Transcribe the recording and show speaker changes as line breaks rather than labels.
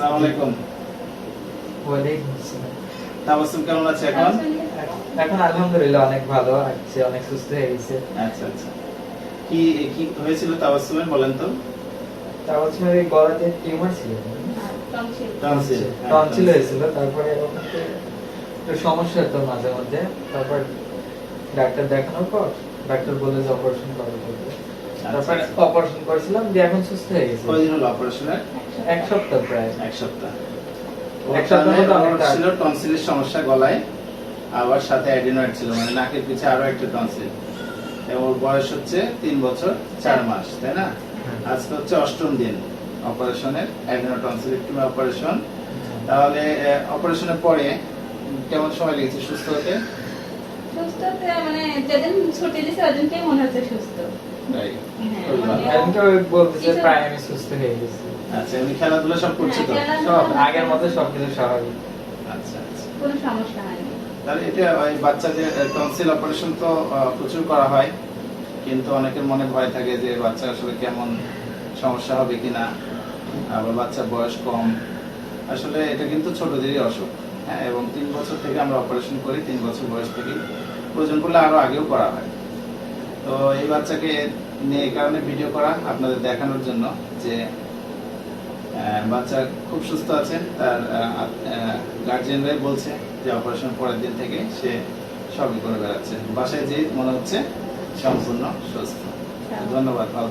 আসসালামু আলাইকুম।
ওয়ালাইকুম আসসালাম।
তাবাসসুম কেমন আছে এখন?
এখন আলহামদুলিল্লাহ অনেক ভালো আছে অনেক সুস্থ হয়ে গেছে।
আচ্ছা আচ্ছা। কি কি হয়েছিল তাবাসসুমের বলেন তো?
তারপর এই গলাতে টিউমার ছিল।
টনসিল
টনসিল হয়েছিল তারপরে এরকম একটু একটু সমস্যা হতো মাঝে মধ্যে। তারপর ডাক্তার দেখানোর পর ডাক্তার বলে যে অপারেশন করা করবে তারপর অপারেশন করেছিলাম দিয়ে এখন সুস্থ হয়ে গেছে।
কয়দিন হলো অপারেশনের
এক সপ্তাহ প্রায়।
এক সপ্তাহ।
এক সপ্তাহ
ছিল টনসিলের সমস্যা গলায় আবার সাথে অ্যাডিনয়েড ছিল মানে নাকের পিছে আরও একটা টনসিল ওর বয়স হচ্ছে তিন বছর চার মাস তাই না?
হ্যাঁ।
আজকে হচ্ছে অষ্টম দিন অপারেশনের অ্যাডিনোটনসিলেক্টমি অপারেশন তাহলে অপারেশনের পরে কেমন সময় লেগেছে সুস্থ হতে?
সুস্থতে মানে যেদিন ছুটি দিছে ওদিনকেই মনে হচ্ছে সুস্থ।
Right.
হ্যাঁ,
খুবই ভালো।
মানে-
এমনকি ওই বলতেছে প্রায় আমি সুস্থ হয়ে গেছি।
আচ্ছা এমনি খেলাধুলা সব করছে তো?
হ্যাঁ,
সব আগের মতো সবকিছু স্বাভাবিক।
আচ্ছা আচ্ছা।
কোনো সমস্যা হয়নি।
তাহলে এটা ওই বাচ্চাদের টনসিল অপারেশন তো প্রচুর করা হয় কিন্তু অনেকের মনে ভয় থাকে যে বাচ্চা আসলে কেমন সমস্যা হবে কিনা আবার বাচ্চার বয়স কম। আসলে এটা কিন্তু ছোটদেরই অসুখ হ্যাঁ এবং তিন বছর থেকে আমরা অপারেশন করি তিন বছর বয়স থেকে প্রয়োজন পড়লে আরও আগেও করা হয়। তো এই বাচ্চাকে নিয়ে এই কারণে ভিডিও করা আপনাদের দেখানোর জন্য যে বাচ্চা খুব সুস্থ আছে তার গার্জিয়ানরাই বলছে যে অপারেশন পরের দিন থেকে সে সবই করে বেড়াচ্ছে। বাসায় যে মনে হচ্ছে সম্পূর্ণ সুস্থ। ধন্যবাদ ভালো।